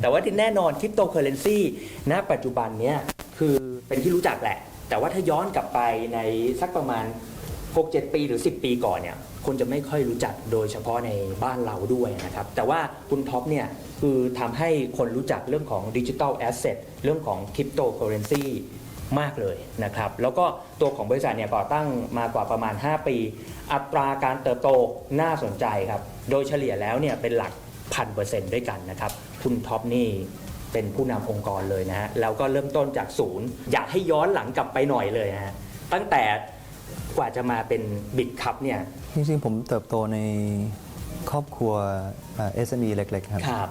แต่ว่าที่แน่นอนคริปโตเคอเรนซีณปัจจุบันเนี้ยคือเป็นที่รู้จักแหละ แต่ว่าถ้าย้อนกลับไปในสักประมาณ 6-7 ปีหรือ 10 ปีก่อนเนี่ยคนจะไม่ค่อยรู้จักโดยเฉพาะในบ้านเราด้วยนะครับ แต่ว่าคุณท็อปเนี่ยคือทำให้คนรู้จักเรื่องของดิจิทัลแอสเซทเรื่องของคริปโตเคอเรนซีมากเลยนะครับ แล้วก็ตัวของบริษัทเนี่ยก่อตั้งมากว่าประมาณ 5 ปี อัตราการเติบโตน่าสนใจครับ โดยเฉลี่ยแล้วเนี่ยเป็นหลักพันเปอร์เซ็นต์ด้วยกันนะครับ คุณท็อปนี่เป็นผู้นำองค์กรเลยนะฮะแล้วก็เริ่มต้นจากศูนย์ อยากให้ย้อนหลังกลับไปหน่อยเลยนะฮะตั้งแต่กว่าจะมาเป็นบิดคัพเนี่ย จริงๆผมเติบโตในครอบครัวเอ่อ SME เล็กๆครับ ครับ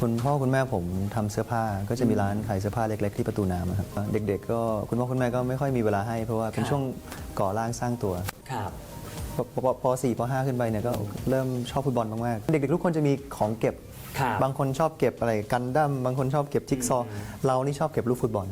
คุณพ่อคุณแม่ผมทำเสื้อผ้าก็จะมีร้านขายเสื้อผ้าเล็ก ๆ ที่ประตูน้ำอะครับเด็ก ๆ ก็คุณพ่อคุณแม่ก็ไม่ค่อยมีเวลาให้เพราะว่าเป็นครับ ช่วงก่อร่างสร้างตัว ครับ ปปปป .4 ป .5 ขึ้นไปเนี่ยก็เริ่มชอบฟุตบอลมาก ๆ เด็ก ๆ ทุกคนจะมีของเก็บ ครับบางคนชอบเก็บอะไรกันดั้มบางคนชอบเก็บจิ๊กซอว์อืมเรานี่ชอบเก็บลูกฟุตบอล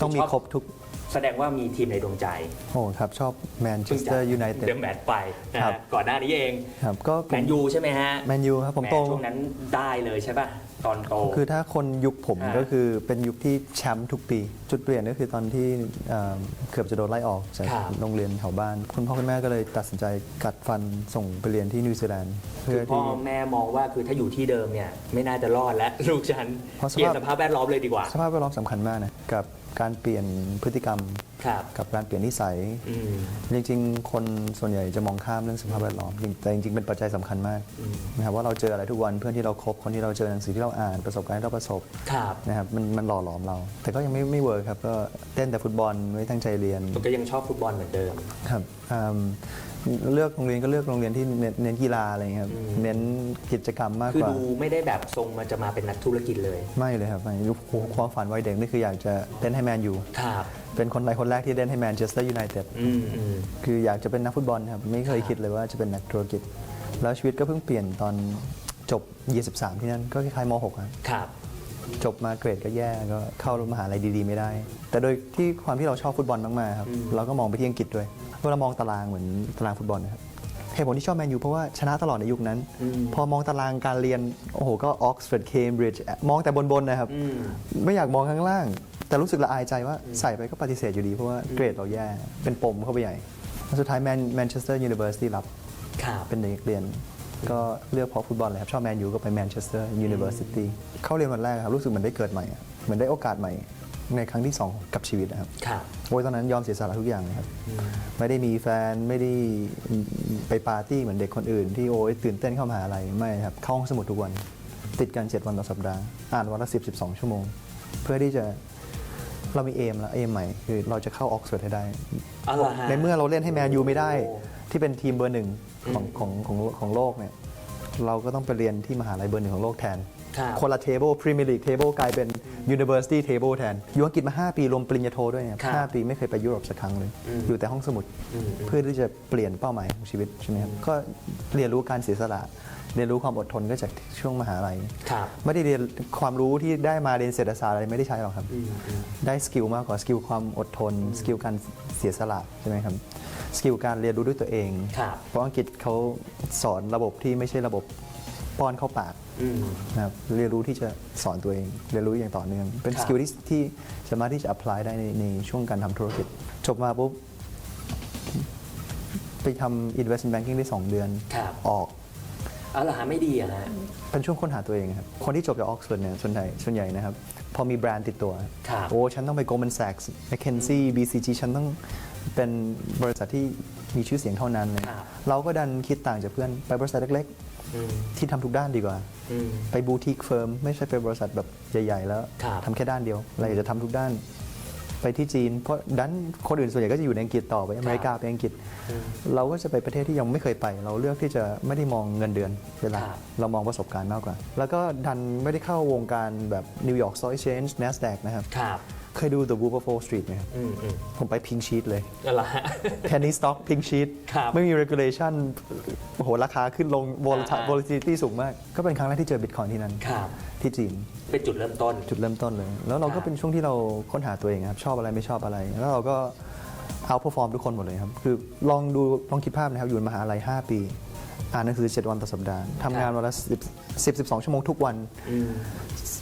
ต้องมีชอบครบทุกแสดงว่ามีทีมในดวงใจ โอ้ครับ ชอบแมนเชสเตอร์ยูไนเต็ดเดอะแมตไปนะครัฮะบก่อนหน้านี้เองครับก็แมนยูใช่ไหมฮะแมนยูครับผมโตแช่วงนั้นได้เลยใช่ป่ะ ตอนโต คือถ้าคนยุคผมอ่า ก็คือเป็นยุคที่แชมป์ทุกปี จุดเปลี่ยนก็คือตอนที่เอ่อเกือบจะโดนไล่ออกจากครับ โรงเรียนแถวบ้าน คุณพ่อคุณแม่ก็เลยตัดสินใจกัดฟันส่งไปเรียนที่นิวซีแลนด์คืเพื่ออพ่อที่ แม่มองว่าคือถ้าอยู่ที่เดิมเนี่ย ไม่น่าจะรอดแล้ว ลูกฉันเพราะสเปลี่ยภาพนสภาพแวดล้อมเลยดีกว่าสภาพแวดล้อมสำคัญมากนะกับการเปลี่ยนพฤติกรรม ครับ กับการเปลี่ยนนิสัย อืมจริงๆ คนส่วนใหญ่จะมองข้ามเรื่องสภาพแวดล้อมจริงแต่จริงๆ เป็นปัจจัยสำคัญมากอืมนะครับว่าเราเจออะไรทุกวันเพื่อนที่เราคบคนที่เราเจอหนังสือที่เราอ่านประสบการณ์ที่เราประสบครับนะครับมันมันหล่อหลอมเรา แต่ก็ยังไม่ไม่เวิร์คครับก็เต้นแต่ฟุตบอลไม่ตั้งใจเรียนมันก็ยังชอบฟุตบอลเหมือนเดิมครับอืมเลือกโรงเรียนก็เลือกโรงเรียนที่เน้นเน้นกีฬาอะไรอย่างเงี้ยครับอืมเน้นกิจกรรมมากคือกว่า ดูไม่ได้แบบทรงมันจะมาเป็นนักธุรกิจเลยไม่เลยครับไม่ยุคความฝันวัยเด็กนี่คืออยากจะเล่นให้แมนยูครับเป็นคนไทยคนแรกที่เล่นให้แมนเชสเตอร์ยูไนเต็ดอืมอืมคืออยากจะเป็นนักฟุตบอลครับไม่เคยครับคิดเลยว่าจะเป็นนักธุรกิจ แล้วชีวิตก็เพิ่งเปลี่ยนตอน จบ 23 ที่นั่นก็คล้ายๆม .6 ครับ ครับ จบมาเกรดก็แย่ก็เข้ามหาลัยดีๆ ไม่ได้ แต่โดยที่ความที่เราชอบฟุตบอลมากๆครับอืมเราก็มองไปที่อังกฤษด้วยเวลามองตารางเหมือนตารางฟุตบอลนะครับเหตุผลที่ชอบแมนยูเพราะว่าชนะตลอดในยุคนั้นอืมพอมองตารางการเรียน โอ้โห ก็ออกซฟอร์ดเคมบริดจ์มองแต่บน ๆ นะครับอืมไม่อยากมองข้างล่าง แต่รู้สึกละอายใจว่าใส่ไปก็ปฏิเสธอยู่ดี เพราะว่าเกรดเราแย่เป็นปมเข้าไปใหญ่แล้วสุดท้ายแมนแมนเชสเตอร์ยูนิเวอร์ซิตี้รับครับเป็นเด็กเรียน ก็เลือกเพราะฟุตบอลเลยครับ ชอบแมนยูก็ไปแมนเชสเตอร์ยูนิเวอร์ซิตี้เข้าเรียนวันแรกครับ รู้สึกเหมือนได้เกิดใหม่อะเหมือนได้โอกาสใหม่ ในครั้งที่ 2 กับชีวิตนะครับครับโอ้ยตอนนั้นยอมเสียสละทุกอย่างเลยครับ ไม่ได้มีแฟนไม่ได้ไปปาร์ตี้เหมือนเด็กคนอื่น ที่โอ้ยตื่นเต้นเข้ามหาอะไรไม่ครับเข้าห้องสมุดทุกวัน ติดกัน 7 วันต่อสัปดาห์อ่านวันละ10 12 ชั่วโมง เพื่อที่จะเรามีเอมแล้วเอมใหม่คือเราจะเข้าออกซฟอร์ดให้ได้เอาล่ะฮะ ในเมื่อเราเล่นให้แมนยูไม่ได้ โอ้ ที่เป็นทีมเบอร์หนึ่งของอืมของของของโลกเนี่ยเราก็ต้องไปเรียนที่มหาลัยเบอร์หนึ่งของโลกแทนครับคนละเทเบิลพรีเมียร์ลีกเทเบิลกลายเป็น University Table แทน อยู่อังกฤษมา 5 ปีรวมปริญญาโทด้วยเนี่ยครับห้าปีไม่เคยไปยุโรปสักครั้งเลย อืมอยู่แต่ห้องสมุด อืม เพื่อที่จะเปลี่ยนเป้าหมายของชีวิตใช่ไหมครับก็เรียนรู้การเสียสละ เรียนรู้ความอดทนก็จากช่วงมหาลัย ครับไม่ได้เรียนความรู้ที่ได้มาเรียนเศรษฐศาสตร์อะไรไม่ได้ใช้หรอกครับ อืมอืม ได้สกิลมากกว่าสกิลความอดทน สกิลการเสียสละใช่ไหมครับ สกิลการเรียนรู้ด้วยตัวเอง ครับเพราะอังกฤษเขาสอนระบบที่ไม่ใช่ระบบป้อนเข้าปากอืม นะครับเรียนรู้ที่จะสอนตัวเอง เรียนรู้อย่างต่อเนื่อง เป็นครับ สกิลที่ที่สามารถที่จะ apply ได้ในในช่วงการทำธุรกิจ จบมาปุ๊บ ไปทำ investment banking ได้ 2 เดือนครับออก เอาล่ะฮะไม่ดีอะฮะเป็นช่วงค้นหาตัวเองครับ คนที่จบจากออกซฟอร์ดเนี่ยส่วนใหญ่ส่วนใหญ่นะครับ พอมีแบรนด์ติดตัว ครับ โอ้ ฉันต้องไป Goldman Sachs McKinsey BCG ฉันต้อง เป็นบริษัทที่มีชื่อเสียงเท่านั้นเลยครับ เราก็ดันคิดต่างจากเพื่อนไปบริษัทเล็กอืมๆ ที่ทำทุกด้านดีกว่า อืม ไปบูติกเฟิร์มไม่ใช่ไปบริษัทแบบใหญ่ๆ แล้วครับ ทำแค่ด้านเดียว เราอยากจะทำทุกด้าน ไปที่จีน เพราะดันคนอื่นส่วนใหญ่ก็จะอยู่ในอังกฤษต่อไปอเมริกาไปอังกฤษ อืม เราก็จะไปประเทศที่ยังไม่เคยไป เราเลือกที่จะไม่ได้มองเงินเดือนเวลาครับเรามองประสบการณ์มากกว่า แล้วก็ดันไม่ได้เข้าวงการแบบ New York Stock Exchange NASDAQ นะครับ ครับ เคยดู The Wolf of Wall Street ไหมครับอืมอืมผมไปพิงชีตเลยเอาล่ะฮะ penny stock pink sheet ครับไม่มี regulation โอ้โหราคาขึ้นลง volatility อ่า volatility สูงมาก ก็เป็นครั้งแรกที่เจอ Bitcoin ที่นั่นครับ ที่จีน เป็นจุดเริ่มต้น จุดเริ่มต้นเลย แล้วเราครัก็บ เป็นช่วงที่เราค้นหาตัวเองครับ ชอบอะไรไม่ชอบอะไร แล้วเราก็เอาพอฟอร์มทุกคนหมดเลยครับ คือลองดูลองคิดภาพนะครับ อยู่มหาลัย 5 ปี อ่านหนังสือ 7 วันต่อสัปดาห์ทำงานวันละ10 10 12 ชั่วโมงทุกวันอืม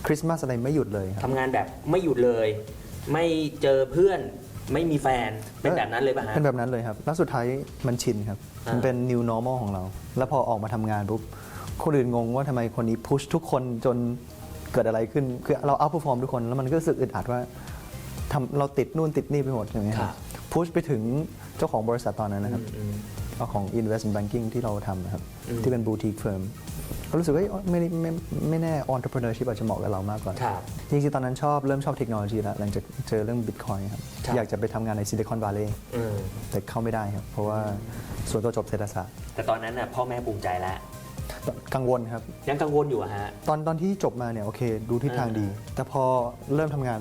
คริสต์มาสอะไรไม่หยุดเลยครับ ทำงานแบบไม่หยุดเลย ไม่เจอเพื่อนไม่มีแฟนเป็นแบบนั้นเลยป่ะฮะ เป็นแบบนั้นเลยครับ แล้วสุดท้ายมันชินครับ อ่ามั มันเป็น new normal ของเรา แล้วพอออกมาทำงานปุ๊บ คนอื่นงงว่าทำไมคนนี้พุชทุกคนจนเกิดอะไรขึ้น คือเรา outperform ทุกคน แล้วมันก็รู้สึกอึดอัดว่าทำเราติดนู่นติดนี่ไปหมดอย่างเงี้ยครับ พุชไปถึงเจ้าของบริษัทตอนนั้นนะครับ อืม เอาของ investment banking ที่เราทำนะครับ อืม ที่เป็น boutique firm ก็รู้สึกว่าเอ้ยไม่ได้ไม่ไม่แน่ entrepreneurship อาจจะเหมาะกับเรามากกว่าครับจริงๆตอนนั้นชอบเริ่มชอบเทคโนโลยีแล้วหลังจากเจอเรื่อง Bitcoin ครับครับ อยากจะไปทำงานในซิลิคอนว l ล e y อืมแต่เข้าไม่ได้ครับ เพราะว่าส่วนตัวจบเศรษฐศาสตร์แต่ตอนนั้นน่ะพ่อแม่ภูมิใจแล้ว กังวลครับ ยังกังวลอยู่อะฮะ ตอนตอนที่จบมาเนี่ยโอเค ดูทิศทางดี แต่พอเริ่มทำงาน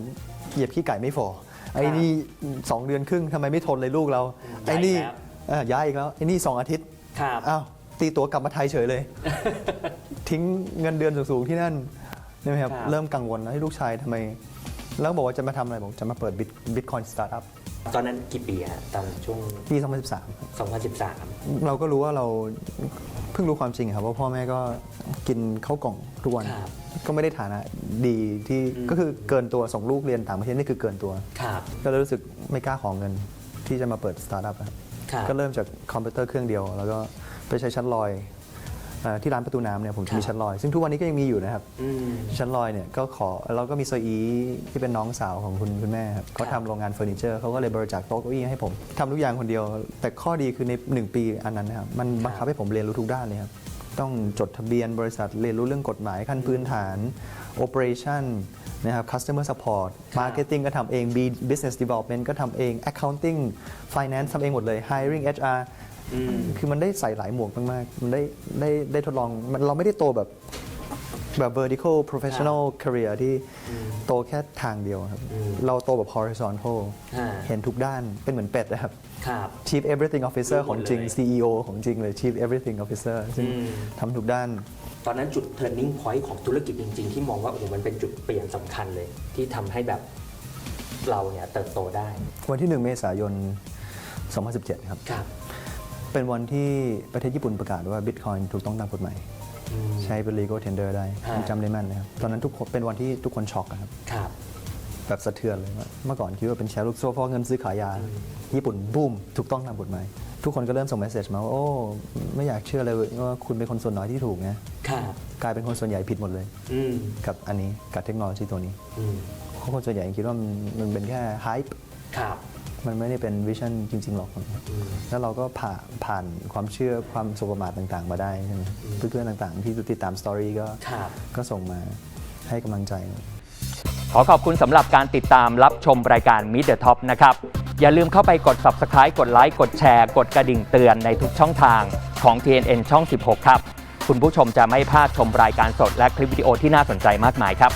เหยียบขี้ไก่ไม่ฟอไอ้นี่2เดือนครึ่งทำไมไม่ทนเลยลูกเราย้ายไอ้นี่แล้วเอ่อย้ายอีกแล้ว ไอ้นี่2อาทิตย์ครับ อ้าว ตีตัวกลับมาไทยเฉยเลย ทิ้งเงินเดือนสูงๆที่นั่นใช่ไหมครับครับ เริ่มกังวลแล้วให้ลูกชายทำไม แล้วบอกว่าจะมาทำอะไรบอกจะมาเปิดบิตคอยน์สตาร์ทอัพตอนนั้นกี่ปีฮะตอนช่วง ปี2013 2013 เราก็รู้ว่าเราเพิ่งรู้ความจริงครับว่าพ่อแม่ก็กินข้าวกล่องทุกวันครับก็ไม่ได้ฐานะดีที่อืม ก็คือเกินตัวส่งลูกเรียนต่างประเทศนี่คือเกินตัวครับก็เลยรู้สึกไม่กล้าขอเงินที่จะมาเปิดสตาร์ทอัพครับครับ ก็เริ่มจากคอมพิวเตอร์เครื่องเดียว แล้วก็ ไปใช้ชั้นลอยเอ่อที่ร้านประตูน้ำเนี่ยผมจะมีชั้นลอย ซึ่งทุกวันนี้ก็ยังมีอยู่นะครับ อืม ชั้นลอยเนี่ยก็ขอแล้วก็มีโซอีที่เป็นน้องสาวของคุณคุณแม่ครับเขาครับทำโรงงานเฟอร์นิเจอร์เขาก็เลยบริจาคโต๊ะเก้าอี้ให้ผมทำทุกอย่างคนเดียว แต่ข้อดีคือใน 1 ปีอันนั้นนะครับมันบังคับให้ผมเรียนรู้ทุกด้านเลยครับ ต้องจดทะเบียนบริษัทเรียนรู้เรื่องกฎหมายขั้นพื้นฐาน operation นะครับ customer support ครับ marketing ก็ทำเอง B- business development ก็ทำเอง accounting finance ทำเองหมดเลย hiring HR อืม คือมันได้ใส่หลายหมวกมากๆ มันได้ได้ได้ทดลองมันเราไม่ได้โตแบบแบบ vertical professional career ที่โตแค่ทางเดียวครับอืมเราโตแบบ horizontal อ่าเห็นทุกด้านเป็นเหมือนเป็ดนะครับครับ chief everything officer รู้หมดของจริงเลย CEO ของจริงเลย chief everything officer ซึ่งอืมทำทุกด้าน ตอนนั้นจุด turning point ของธุรกิจจริง ๆ ที่มองว่าโอ้โหมันเป็นจุดเปลี่ยนสำคัญเลย ที่ทำให้แบบเราเนี่ยเติบโตได้ วันที่ 1 เมษายน 2017 ครับครับ เป็นวันที่ประเทศญี่ปุ่นประกาศว่า Bitcoin ถูกต้องตามกฎหมายอืมใช้เป็น legal tender ได้ฮะผมจำได้แม่นเลยครับ ตอนนั้นทุกคนเป็นวันที่ทุกคนช็อกอะครับ ครับ แบบสะเทือนเลยว่าเมื่อก่อนคิดว่าเป็นแชร์ลูกโซ่เพราะเงินซื้อขายยา ญี่ปุ่นบูมถูกต้องตามกฎหมาย ทุกคนก็เริ่มส่งเมสเซจมาว่าโอ้ ไม่อยากเชื่อเลยว่าคุณเป็นคนส่วนน้อยที่ถูกนะครับ กลายเป็นคนส่วนใหญ่ผิดหมดเลย อืมกับอันนี้กับเทคโนโลยีตัวนี้อืมเพราะคนส่วนใหญ่คิดว่ามันมันเป็นแค่ไฮป์ครับ มันไม่ได้เป็นวิชั่นจริง ๆ หรอกอืมแล้วเราก็ผ่าผ่านความเชื่อความสบประมาทต่างๆ มาได้ใช่ไหมเพื่อนๆต่างๆ ที่ติดตามสตอรี่ก็ครับก็ส่งมาให้กำลังใจ ขอขอบคุณสำหรับการติดตามรับชมรายการ Meet the Top นะครับ อย่าลืมเข้าไปกด Subscribe กดไลค์กดแชร์ กดกระดิ่งเตือนในทุกช่องทางของ TNN ช่อง 16 ครับ คุณผู้ชมจะไม่พลาดชมรายการสดและคลิปวิดีโอที่น่าสนใจมากมายครับ